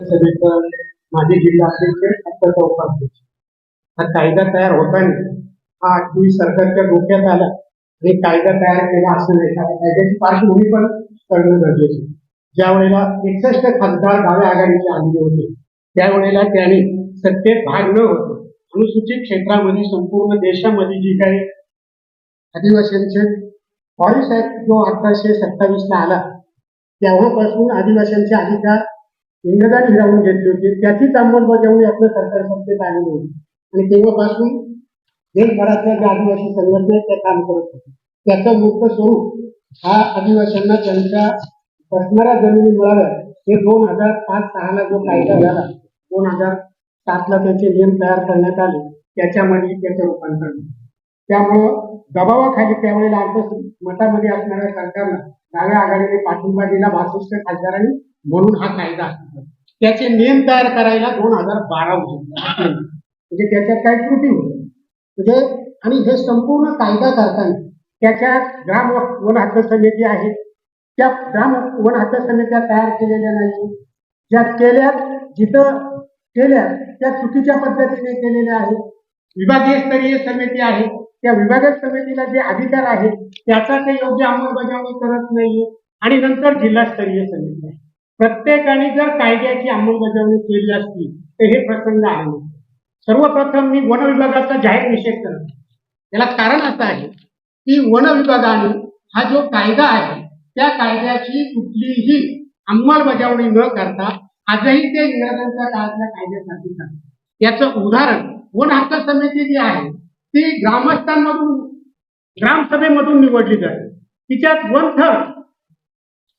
माझे माजी जिल्हा अध्यक्ष उपाध्यक्ष हा कायदा तयार होताना हा आठवी सरकारच्या डोक्यात आला आणि कायदा तयार केला असं नाही. कारण कायद्याची पार्श्वभूमी पण करणं गरजेचं ज्या वेळेला एकसष्ट खासदार डाव्या आघाडीचे आलेले होते त्यावेळेला त्याने सत्तेत भाग न होतो अनुसूचित क्षेत्रामध्ये संपूर्ण देशामध्ये जी काही आदिवासींचे फॉरेस्ट ऍक्ट जो अठराशे सत्तावीस ला आला तेव्हापासून आदिवासींचे अधिकार इंग्रजांनी हिरावून घेतली होती. त्याचीच अंमलबजावणी आपलं सरकार संस्थेत आलेली होती आणि तेव्हापासून देशभरातल्या ज्या आदिवासी संघटना त्या काम करत होते त्याचं मुख्य स्वरूप हा आदिवासींना त्यांच्या बसणाऱ्या जमिनी मिळाव्या हे दोन हजार पाच सहाला जो कायदा झाला दोन हजार सातला त्याचे नियम तयार करण्यात आले. त्याच्यामध्ये त्याचं रूपांतर त्यामुळं दबावाखाली त्यावेळेला अल्प मतामध्ये असणाऱ्या सरकारनं डाव्या आघाडीने पाठिंबा दिला. बासष्ट खासदारांनी म्हणून हा कायदा त्याचे नियम तयार करायला दोन हजार बारा होते म्हणजे त्याच्यात काही त्रुटी होती म्हणजे आणि हे संपूर्ण कायदा करताना त्याच्यात ग्राम वन हक्क समिती आहेत त्या ग्राम वन हक्क समित्या तयार केलेल्या नाही ज्या केल्या जिथं केल्या त्या चुकीच्या पद्धतीने केलेल्या आहेत. विभागीय स्तरीय समिती आहे. त्या विभागीय समितीला जे अधिकार आहेत त्याचा ते योग्य अंमलबजावणी करत नाहीये आणि नंतर जिल्हास्तरीय समिती आहे. प्रत्येकाने जर कायद्याची अंमलबजावणी केली असती तर हे प्रसंग आले सर्वप्रथम मी वन विभागाचा जाहीर निषेध करतो. याला कारण असं आहे की वन विभागाने हा जो कायदा आहे त्या कायद्याची कुठलीही अंमलबजावणी न करता आजही ते इंग्रजांच्या काळातल्या कायद्यासाठी करतात. याचं उदाहरण वन हक्क समिती जी आहे ती ग्रामस्थांमधून ग्रामसभेमधून निवडली जाते. तिच्यात वन थर्ड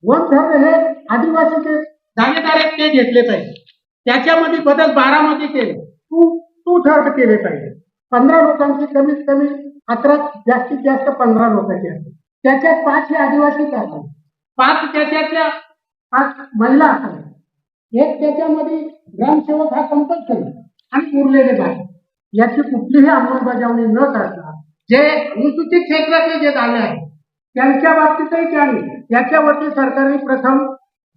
वन थर्ड हे आदिवासीचे जागेदार आहेत ते घेतले पाहिजे. त्याच्यामध्ये बदल बारामध्ये केले. तू टू थर्ड केले पाहिजे. पंधरा लोकांची कमीत कमी अकरा जास्तीत जास्त पंधरा लोकांची असते. त्याच्यात पाच हे आदिवासी असतात पाच त्याच्यातल्या पाच महिला असतात एक त्याच्यामध्ये ग्रामसेवक हा कंपल्सरी आणि उरलेले बाहेर. याची कुठलीही अंमलबजावणी न करता जे अनुसूचित क्षेत्रातले जे झाले आहेत त्यांच्या बाबतीतही त्यांनी याच्यावरती सरकारने प्रथम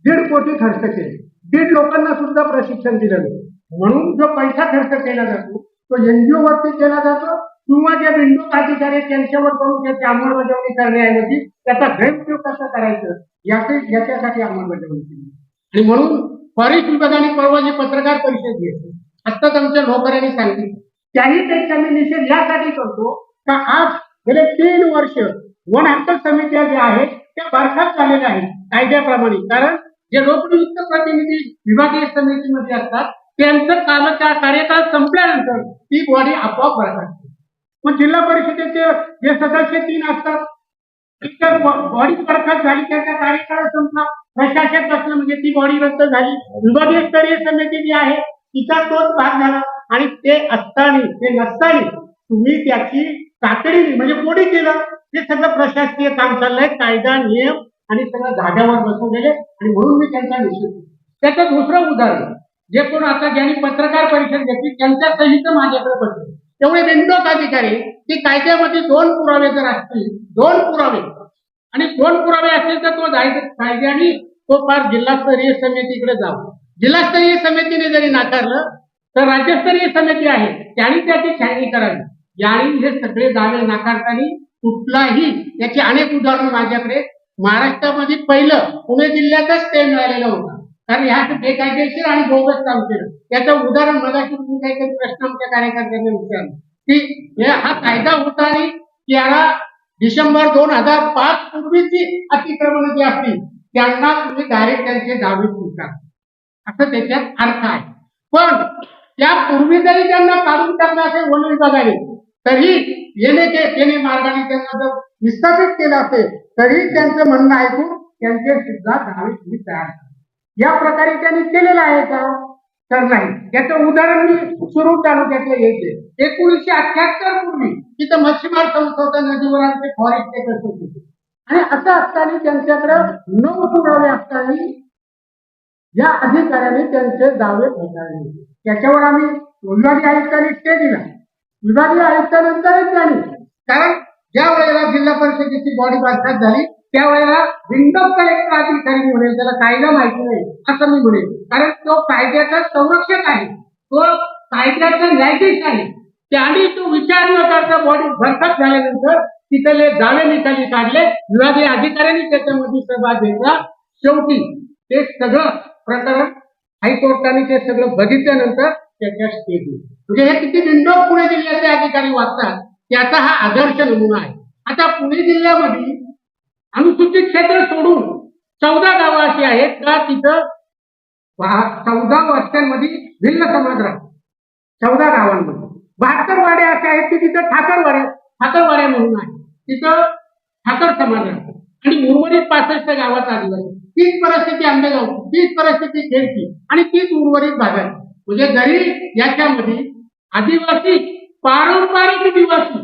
दीड कोटी खर्च केले. दीड लोकांना सुद्धा प्रशिक्षण दिलं म्हणून जो पैसा खर्च केला जातो तो एनजीओ वरती केला जातो किंवा जे विंडो अधिकारी आहेत त्यांच्यावर करून त्याची अंमलबजावणी करण्याऐवजी त्याचा गैरउपयोग कसा करायचं याचे याच्यासाठी अंमलबजावणी केली. आणि म्हणून फॉरेस्ट विभागाने परवा जी पत्रकार परिषद घेतली आत्ताच आमच्या नोकऱ्यांनी सांगितलं. त्याही त्यांचा मी निषेध यासाठी करतो का आज गेले तीन वर्ष वन हक्क समित्या ज्या आहेत त्या बरखास्त झालेल्या आहेत कायद्याप्रमाणे. कारण जे लोकनियुक्त प्रतिनिधी विभागीय समितीमध्ये असतात त्यांचं काल कार्यकाळ संपल्यानंतर ती बॉडी आपोआप भरतात पण मग जिल्हा परिषदेचे जे सदस्य तीन असतात बॉडी बरखास्त झाली त्यांचा कार्यकाळ संपला. प्रशासक असलं म्हणजे ती बॉडी रद्द झाली. विभागीय स्तरीय समिती जी आहे तिचा तोच भाग झाला. आणि ते असताना ते नसताना तुम्ही त्याची तातडीने म्हणजे कोणी केलं हे सगळं प्रशासकीय काम चाललंय. कायदा नियम आणि सगळं धाग्यावर बसवलेले आणि म्हणून मी त्यांचा निषेध त्याचं दुसरं उदाहरण जे कोण आता ज्यांनी पत्रकार परिषद घेतली त्यांच्या सहित माझ्याकडे पडले. तेवढे बिंदोक अधिकारी की कायद्यामध्ये दोन पुरावे जर असतील दोन पुरावे आणि दोन पुरावे असतील तर तो जायचं कायद्याने तो फार जिल्हास्तरीय समितीकडे जावा. जिल्हास्तरीय समितीने जरी नाकारलं तर राज्यस्तरीय समिती आहे त्यांनी त्याची छाननी करावी. याने हे सगळे दावे नाकारताना कुठलाही याची अनेक उदाहरणं माझ्याकडे महाराष्ट्रामध्ये पहिलं पुणे जिल्ह्यातच ते मिळालेलं होतं. कारण ह्या बेकायदेशीर आणि बोगस काम केलं त्याचं उदाहरण मगाशी तुम्ही काहीतरी प्रश्न आमच्या कार्यकर्त्यांनी विचारला. की हे हा कायदा होता आणि याला डिसेंबर दोन हजार पाच पूर्वीची अतिक्रमण जी असली त्यांना तुम्ही डायरेक्ट त्यांचे दावे पुरता. असं त्याच्यात अर्थ आहे. पण त्यापूर्वी जरी त्यांना काढून टाकलं असे वन विभागाने तरी येणे ते येणे मार्गाने त्यांना जर विस्थापित केलं असेल तरी त्यांचं म्हणणं ऐकून त्यांचे सुद्धा धावे तुम्ही तयार या प्रकारे त्यांनी केलेलं आहे का? तर नाही. त्याचं उदाहरण मी सुरू तालुक्यातलं येते. एकोणीसशे अठ्याहत्तर पूर्वी तिथं मच्छीमार संस्था नदीवर आमचे फॉरेस्ट एकच होते. आणि असं असताना त्यांच्याकडे नऊ पुरावे असताना या अधिकाऱ्याने त्यांचे दावे फेटाळले त्याच्यावर आम्ही विभागीय आयुक्तांनी स्टे दिला. विभागीय आयुक्तानंतरच झाली. कारण ज्या वेळेला जिल्हा परिषदेची बॉडी बरखास्त झाली त्यावेळेला विंडो कलेक्टर अधिकारी म्हणेल. त्याला कायदा माहिती नाही असं मी म्हणेल. कारण तो कायद्याचा संरक्षक आहे. तो कायद्याचा न्यायाधीश आहे. त्याने तो विचार न करता बॉडी बरखास्त झाल्यानंतर तिथले दावे निकाली काढले. विभागीय अधिकाऱ्यांनी त्याच्यामध्ये सहभाग घेतला. शेवटी ते सगळं प्रकरण हायकोर्टाने ते सगळं बघितल्यानंतर त्याच्या स्टे म्हणजे हे किती विंडो पुणे जिल्ह्याचे अधिकारी वाचतात त्याचा हा आदर्श नमुना आहे. आता पुणे जिल्ह्यामध्ये अनुसूचित क्षेत्र सोडून चौदा गावं अशी आहेत का तिथं चौदा वर्षांमध्ये भिन्न समाज राहतो. चौदा गावांमध्ये. बहात्तर वाड्या अशा आहेत की तिथं ठाकरवाड्या ठाकरवाड्या म्हणून आहे. तिथं ठाकर समाज राहतो. आणि उर्वरित पासष्ट गावात आदिवासी. तीच परिस्थिती आंबेगाव तीच परिस्थिती खेळची आणि तीच उर्वरित भागात म्हणजे जरी याच्यामध्ये आदिवासी पारंपरिक निवासी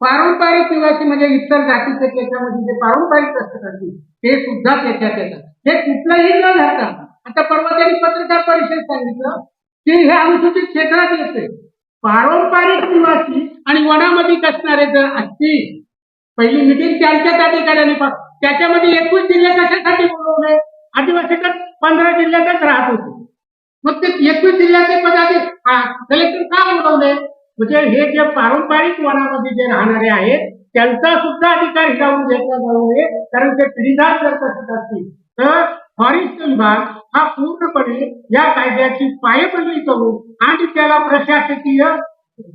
पारंपरिक निवासी म्हणजे इतर जातीचे त्याच्यामध्ये जे पारंपरिक असतात अगदी, ते सुद्धा त्याच्यात येतात. हे कुठलंही न धरता आता परवा त्यांनी पत्रकार परिषद सांगितलं की हे अनुसूचित क्षेत्रात येते. पारंपरिक निवासी आणि वनामध्ये कसणारे जर असतील पहिली मिटिंग त्यांच्याच अधिकाऱ्यांनी त्याच्यामध्ये एकवीस जिल्हे कशासाठी बोलवले? आदिवासी तर पंधरा जिल्ह्यातच राहत होते. मग ते एकवीस जिल्ह्याचे पदाचे कलेक्टर का बोलवले म्हणजे हे जे पारंपरिक वनामध्ये जे राहणारे आहेत त्यांचा सुद्धा अधिकार हिरावून घेतला जाऊ नये कारण ते पिढीदार जर तसंच असतील तर फॉरेस्ट विभाग हा पूर्णपणे या कायद्याची पायपल्ली करून आणि त्याला प्रशासकीय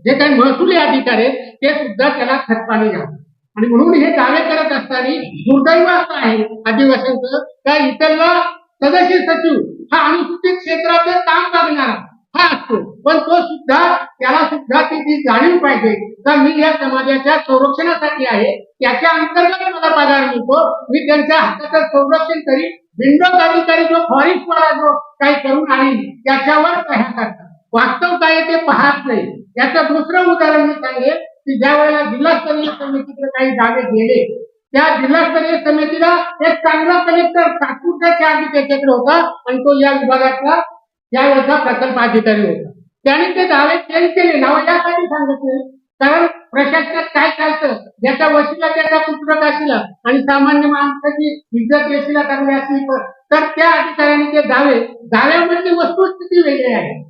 जे काही महसुली अधिकारी आहेत ते सुद्धा त्याला खतपाणी घ्यावं आणि म्हणून हे कार्य करत असताना दुर्दैव असं आहे आदिवासींचं का इतरला सदस्य सचिव हा अनुसूचित क्षेत्राचं काम करणारा. हा असतो. पण तो सुद्धा त्याला सुद्धा ती जाणीव पाहिजे. का मी या समाजाच्या संरक्षणासाठी आहे. त्याच्या अंतर्गत मला पगार मिळतो. मी त्यांच्या हक्काचं संरक्षण करीन विंडो अधिकारी जो फॉरेस्ट वाला जो काही करून आणीन त्याच्यावर काय करतात. वास्तव काय आहे ते पाहत नाही. याचं दुसरं उदाहरण मी सांगेल की ज्या वेळेला जिल्हास्तरीय समितीकडे काही जागे गेले त्या जिल्हास्तरीय समितीला एक चांगला कलेक्टर तात्पुरता चार्ज त्याच्याकडे होता आणि तो या विभागातला यावेळेचा प्रकल्प अधिकारी होता. त्याने ते दावे चेंज केले. नाव यासाठी सांगितले. कारण प्रशासनात काय चालतं? ज्याच्या वशिला त्याचा पुत्रक असला आणि सामान्य माणसाची इज्जत येशीला करणे असली तर- तर त्या अधिकाऱ्यांनी ते दावे दाव्यामधली वस्तुस्थिती वेगळी आहे.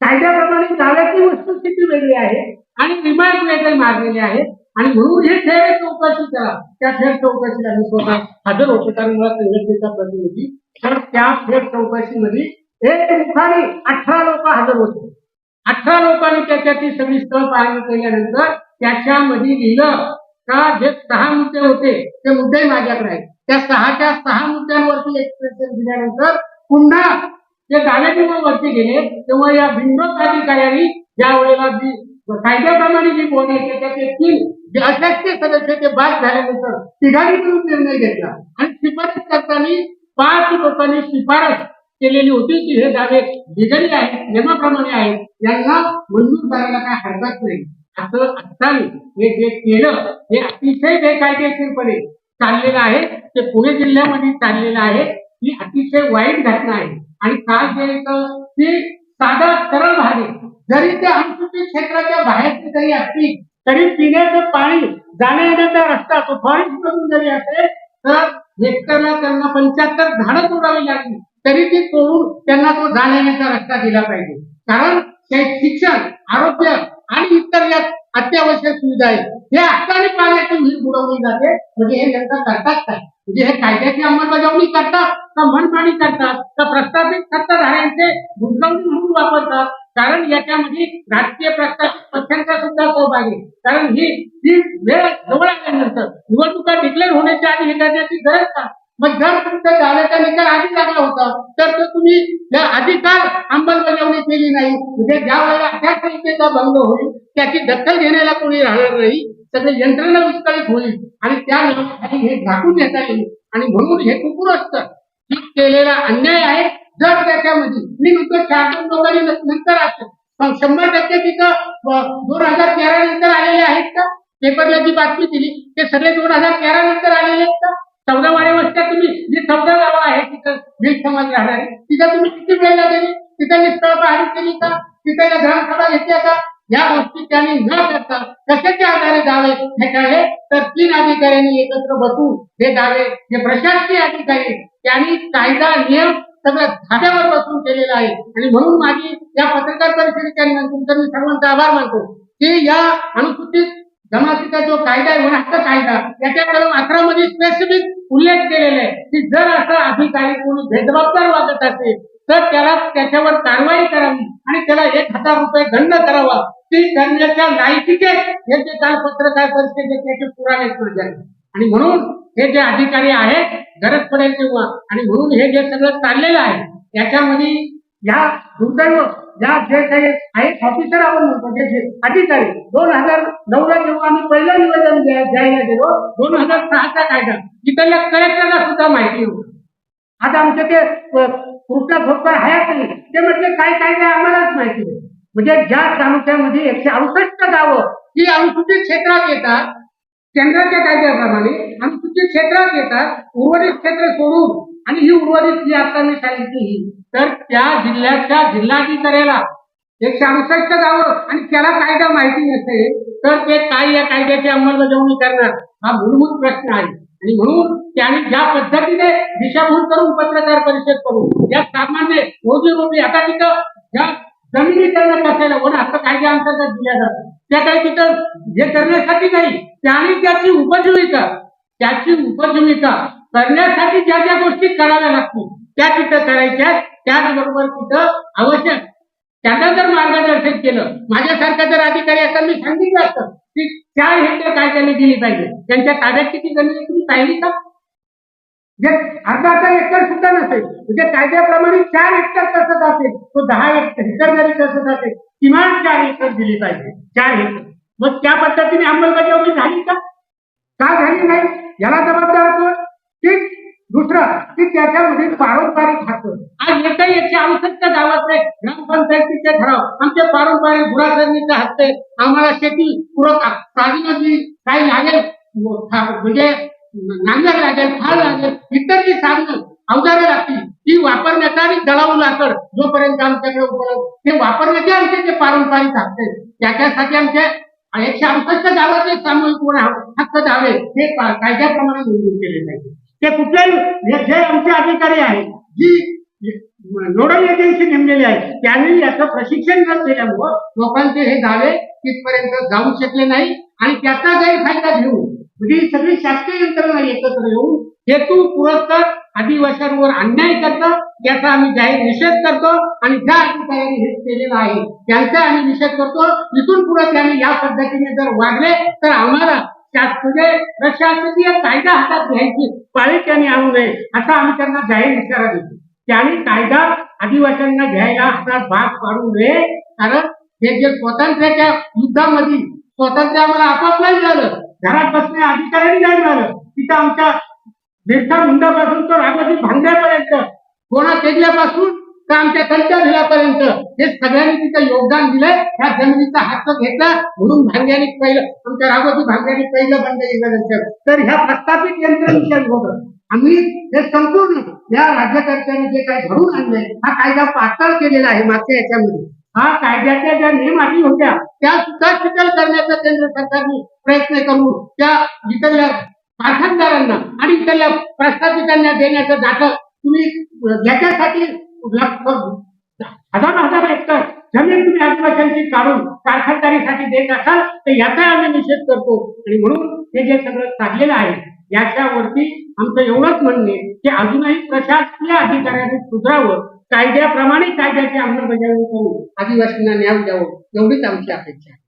कायद्याप्रमाणे दाव्याची वस्तुस्थिती वेगळी आहे आणि रिमांड वेगळे मारलेले आहेत. आणि म्हणून हे फेर चौकशी करा. त्या थेट चौकशीला मी स्वतः हजर होतो कारण मला संघटनेचा प्रतिनिधी. तर त्या थेट चौकशीमध्ये एक मुखाने अठरा लोक हजर होते. अठरा लोकांनी त्याच्याची सगळी स्थळ पाहणी केल्यानंतर त्याच्यामध्ये लिहिलं का जे सहा मुद्दे होते ते मुद्दे माझ्याकडे आहेत. त्या सहाच्या सहा मुद्द्यांवरती एक्सप्रेशन दिल्यानंतर पुन्हा ते वरती गेले तेव्हा या विंडो अधिकाऱ्यांनी ज्या वेळेला जी कायद्याप्रमाणे जी बोलायचे त्याचे तीन जे अध्यक्ष सदस्य ते बाद झाल्यानंतर तिघांनी मिळून निर्णय घेतला. आणि शिफारस करताना पाच लोकांनी शिफारस केलेली होती की हे दावे लिगली आहेत नियमाप्रमाणे आहेत यांना मंजूर करायला काय हरकत नाही. असं असताना हे जे केलं हे अतिशय बेकायदेशीरपणे चाललेलं आहे. ते पुणे जिल्ह्यामध्ये चाललेलं आहे. ही अतिशय वाईट घटना आहे. आणि काय जे इथं ती साधा सरळ भाग जरी ते अनुसूचित क्षेत्राच्या बाहेरचे जरी असतील तरी पिण्याचं पाणी जाण्या येण्याचा रस्ता तो फॉरेस्ट मधून जरी असेल तर हेक्टरला त्यांना पंच्याहत्तर झाडं तोडावी लागली. तरी ती तोडून त्यांना तो जाण्या येण्याचा रस्ता दिला पाहिजे. कारण शिक्षण आरोग्य आणि इतर या अत्यावश्यक सुविधा आहेत. हे हक्काने पाण्याची वीज बुडवली जाते. म्हणजे हे त्यांचा करतात काय? म्हणजे हे कायद्याची अंमलबजावणी करतात का मनमानी करतात तर प्रस्थापित सत्ताधाऱ्यांचे गुंतवणूक म्हणून वापरतात. कारण याच्यामध्ये राजकीय प्रस्थापित पक्षांचा सुद्धा सहभाग आहे. कारण ही ही वेळ जवळ आल्यानंतर निवडणुका डिक्लेअर होण्याच्या आधी हे करण्याची गरज का? मग जर तुमच्या दाव्याचा निकाल आधी लागला होता तर तो तुम्ही या अधिकार अंमलबजावणी केली नाही. म्हणजे ज्या वेळेला आचारसंहितेचा भंग होईल त्याची दखल घेण्याला कोणी राहणार नाही. सगळे यंत्रणा विस्कळीत होईल. आणि त्या हे झाकून घेता येईल. आणि म्हणून हे कुकुर असतं केलेला अन्याय आहे जर त्याच्यामध्ये मी म्हणतो चार दोन नंतर असतं पण शंभर टक्के तिथं दोन हजार तेरा नंतर आलेले आहेत का? पेपरला जी बातमी दिली ते सगळे दोन हजार तेरा नंतर आलेले आहेत का? चौदा वाड्या वस्त्या तुम्ही जे चौदा गावं आहे तिथं वीज समाज राहणारे तिथं तुम्ही किती वेळेला गेली? तिथं निष्ठळ पाहणी केली का? तिथं ग्रामसभा घेतल्या का? या गोष्टी त्यांनी न करता कशाच्या आधारे दावे फेटाळले तर तीन अधिकाऱ्यांनी एकत्र बसून हे दावे हे प्रशासकीय अधिकारी त्यांनी कायदा नियम सगळं धाब्यावर बसून केलेलं आहे. आणि म्हणून माझी या पत्रकार परिषदेच्या निमित्तानं मी सर्वांचा आभार मानतो की या अनुसूचित जमातीचा जो कायदा आहे वनहक्क कायदा याच्या कलम अकरा मध्ये स्पेसिफिक उल्लेख केलेला आहे की जर असा अधिकारी कोणी भेदभावदार वागत असेल तर त्याला त्याच्यावर कारवाई करावी आणि त्याला एक हजार रुपये दंड करावा. ती करण्याच्या लायकीचे हे काल पत्रकार परिषदेत त्याचे पुरावे माझ्या आणि म्हणून हे जे अधिकारी आहेत गरज पडेल तेव्हा आणि म्हणून हे जे सगळं चाललेलं आहे याच्यामध्ये या दुर्दैव या जे काही आहेत ऑफिसर आपण म्हणतो जे अधिकारी दोन हजार नऊ ला जेव्हा आम्ही पहिलं निवेदन द्यायला गेलो दोन हजार सहाचा कायदा. तिथल्या कलेक्टरला सुद्धा माहिती होती. आता आमच्या ते कृपया फक्त हयात नाही? ते म्हटले काय काय काय आम्हालाच माहिती नाही. म्हणजे ज्या तालुक्यामध्ये एकशे अडुसष्ट गावं ही अनुसूचित क्षेत्रात येतात केंद्राच्या कायद्याप्रमाणे अनुसूचित क्षेत्रात येतात उर्वरित क्षेत्र सोडून आणि ही उर्वरित जी आता मी सांगितली तर त्या जिल्ह्याच्या जिल्हाधिकाऱ्याला एकशे अडुसष्ट गावं आणि त्याला कायदा माहिती नसेल तर ते काय या कायद्याची अंमलबजावणी करणार? हा मूलभूत प्रश्न आहे. आणि म्हणून त्याने ज्या पद्धतीने दिशाभूल करून पत्रकार परिषद करून या सामान्य रोजी रोजी आता तिथं ज्या जमिनीकरण कसायला वन हक्क कायद्या अंतर्गत दिल्या जातात. त्या काही तिथं हे करण्यासाठी नाही त्याने त्याची उपजीविका त्याची उपजीविका करण्यासाठी ज्या ज्या गोष्टी कराव्या लागतील त्या तिथं करायच्या त्याचबरोबर तिथं आवश्यक त्यांना जर मार्गदर्शन केलं माझ्यासारखा जर अधिकारी असता मी सांगितलं असतं की चार हेक्टर कायद्याने दिली पाहिजे. त्यांच्या ताब्यात किती जमीन आहे तुम्ही पाहिली का? जे अर्धा अर्धा हेक्टर सुद्धा नसेल म्हणजे कायद्याप्रमाणे चार हेक्टर कसं असेल तो दहा हेक्टर हेक्टर जरी कसं असेल किमान चार एकर दिली पाहिजे चार हेक्टर. मग त्या पद्धतीने अंमलबजावणी झाली का? का झाली नाही? याला जबाबदार कोण? की दुसरं की त्याच्यामध्ये पारंपरिक हात आज एकही एकशे अडुसष्ट गावातले ग्रामपंचायतीचे ठराव आमचे पारंपरिक गुराखरणीचा हस्ते आम्हाला शेती पूरक साधनं काही लागेल म्हणजे नांगर लागेल फाळ लागेल इतर जी साधनं अवजारे लागतील ती वापरण्याचा आणि दळावू लाकड जोपर्यंत आमच्याकडे उपलब्ध ते वापरण्याचे आमचे जे पारंपरिक हक्क त्याच्यासाठी आमचे एकशे अडुसष्ट गावाचे सामूहिक हक्क दावे हे कायद्याप्रमाणे मंजूर केले पाहिजे ते कुठल्याही जे आमचे अधिकारी आहेत जी नोडल एजन्सी नेमलेली आहे. त्यांनी याचं प्रशिक्षण न दिल्यामुळं लोकांचे हे दावे तिथपर्यंत जाऊ शकले नाही आणि त्याचा गैरफायदा घेऊन म्हणजे सगळी शासकीय यंत्रणा एकत्र येऊन हेतू पुरस्कार आदिवासींवर अन्याय करतं याचा आम्ही जाहीर निषेध करतो आणि ज्या अधिकाऱ्यांनी हे केलेलं आहे त्यांचा आम्ही निषेध करतो. इथून पुढे त्यांनी या पद्धतीने जर वागले तर आम्हाला म्हणजे प्रशासकीय कायदा हातात घ्यायची पाळी त्यांनी आणू नये असा आम्ही त्यांना जाहीर इशारा देतो. त्यांनी कायदा आदिवासींना घ्यायला हातात भाग पाडू नये कारण हे जे स्वातंत्र्याच्या युद्धामध्ये स्वातंत्र्य आम्हाला आपाप नाही झालं. घरात बसण्या अधिकाऱ्यांनी नाही झालं. तिथं आमच्या बिरसा मुंडापासून तर राघोजी भांड्यापर्यंत कोणा केल्यापासून तर आमच्या कल्चर हिलापर्यंत हे सगळ्यांनी तिथं योगदान दिलंय. ह्या जमिनीचा हक्क घेतला म्हणून भांग्याने पहिलं आमच्या राघोजी भांग्याने पहिलं बंद केलं तर ह्या प्रस्थापित यंत्रणेच्या होतं. आम्ही हे संपूर्ण या राज्यकर्त्यांनी जे काही घडून आणलंय हा कायदा पातळ केलेला आहे मागच्या याच्यामध्ये. हा कायद्याच्या ज्या नियम होत्या त्या सुद्धा शिथिल करण्याचा केंद्र सरकारने प्रयत्न करून त्या इथल्या कारखानदारांना आणि इथल्या प्रस्थापितांना देण्याचं दाखल तुम्ही याच्यासाठी हजार हजार एकर जमीन तुम्ही आदिवासींची काढून कारखानदारीसाठी देत असाल तर याचा आम्ही निषेध करतो. आणि म्हणून हे जे सगळं चाललेलं आहे याच्यावरती आमचं एवढंच म्हणणे की अजूनही प्रशासकीय अधिकाऱ्यांनी सुधारावं कायद्याप्रमाणे कायद्याची अंमलबजावणी करून आदिवासींना न्याय द्यावं एवढीच आमची अपेक्षा आहे.